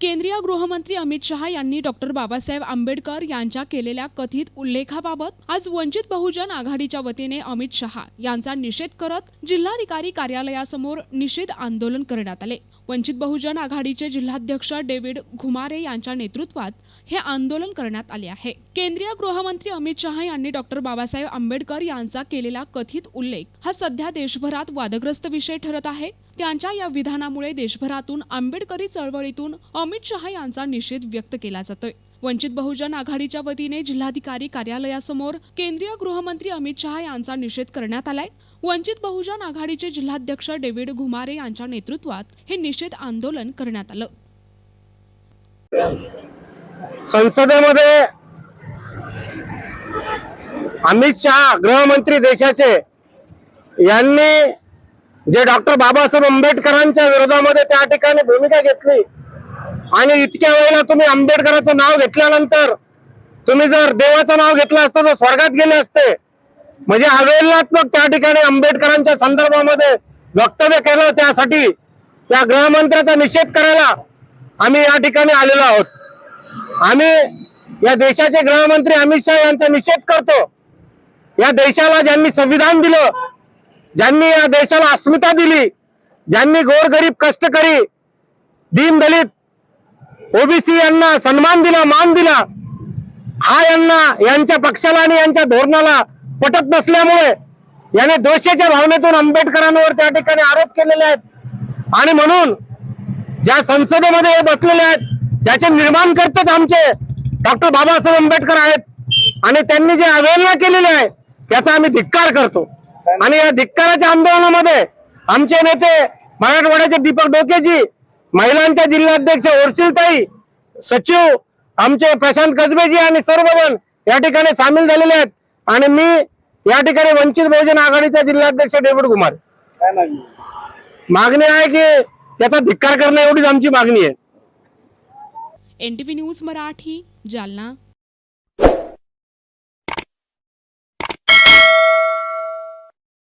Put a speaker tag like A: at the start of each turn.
A: केंद्रीय गृहमंत्री अमित शहा यांनी डॉक्टर बाबासाहेब आंबेडकर यांच्या केलेल्या कथित उल्लेखाबाबत आज वंचित बहुजन आघाडीच्या वतीने अमित शहा यांचा निषेध करत जिल्हाधिकारी कार्यालयासमोर निषेध आंदोलन करण्यात आले. वंचित बहुजन आघाडीचे जिल्हाध्यक्ष डेव्हिड घुमारे यांच्या नेतृत्वात हे आंदोलन करण्यात आले आहे. केंद्रीय गृहमंत्री अमित शहा यांनी डॉक्टर बाबासाहेब आंबेडकर यांचा केलेला कथित उल्लेख हा सध्या देशभरात वादग्रस्त विषय ठरत आहे. त्यांच्या या विधानामुळे देशभरातून आंबेडकरी चळवळीतून अमित शहा यांचा निषेध व्यक्त केला जातोय. वंचित बहुजन आघाडीच्या वतीने जिल्हाधिकारी कार्यालयासमोर केंद्रीय गृहमंत्री अमित शहा यांचा निषेध करण्यात आलाय. वंचित बहुजन आघाडीचे जिल्हाध्यक्ष डेव्हिड घुमारे यांच्या नेतृत्वात हे निषेध आंदोलन करण्यात आलं.
B: संसदेमध्ये अमित शहा गृहमंत्री देशाचे यांनी जे डॉक्टर बाबासाहेब आंबेडकरांच्या विरोधामध्ये त्या ठिकाणी भूमिका घेतली आणि इतक्या वेळेला तुम्ही आंबेडकरांचं नाव घेतल्यानंतर तुम्ही जर देवाचं नाव घेतलं असतं तर स्वर्गात गेले असते. म्हणजे अवेलनात्मक त्या ठिकाणी आंबेडकरांच्या संदर्भामध्ये वक्तव्य केलं त्यासाठी त्या गृहमंत्र्याचा निषेध करायला आम्ही या ठिकाणी आलेलो आहोत. आम्ही या देशाचे गृहमंत्री अमित शहा यांचा निषेध करतो. या देशाला ज्यांनी संविधान दिलं ज्यांनी या देशाला अस्मिता दिली ज्यांनी गोरगरीब कष्टकरी दीन दलित ओबीसी यांना सन्मान दिला मान दिला हा यांना यांच्या पक्षाला आणि यांच्या धोरणाला पटत नसल्यामुळे याने दोषेच्या भावनेतून आंबेडकरांवर त्या ठिकाणी आरोप केलेले आहेत. आणि म्हणून ज्या संसदेमध्ये हे बसलेले आहेत त्याचे निर्माण करतेच आमचे डॉक्टर बाबासाहेब आंबेडकर आहेत. आणि त्यांनी जे अवहेलना केलेली आहे त्याचा आम्ही धिक्कार करतो. आणि या धिक्काराच्या आंदोलनामध्ये आमचे नेते मराठवाड्याचे दीपक डोकेजी महिलांच्या जिल्हाध्यक्ष ओरचिलताई सचिव आमचे प्रशांत कसबेजी आणि सर्वजण या ठिकाणी सामील झालेले आहेत. आणि मी या ठिकाणी वंचित बहुजन आघाडीचा जिल्हाध्यक्ष डेव्हिड कुमार. मागणी? आहे की त्याचा धिक्कार करणं एवढीच आमची मागणी आहे.
A: NTV news Marathi Jalna.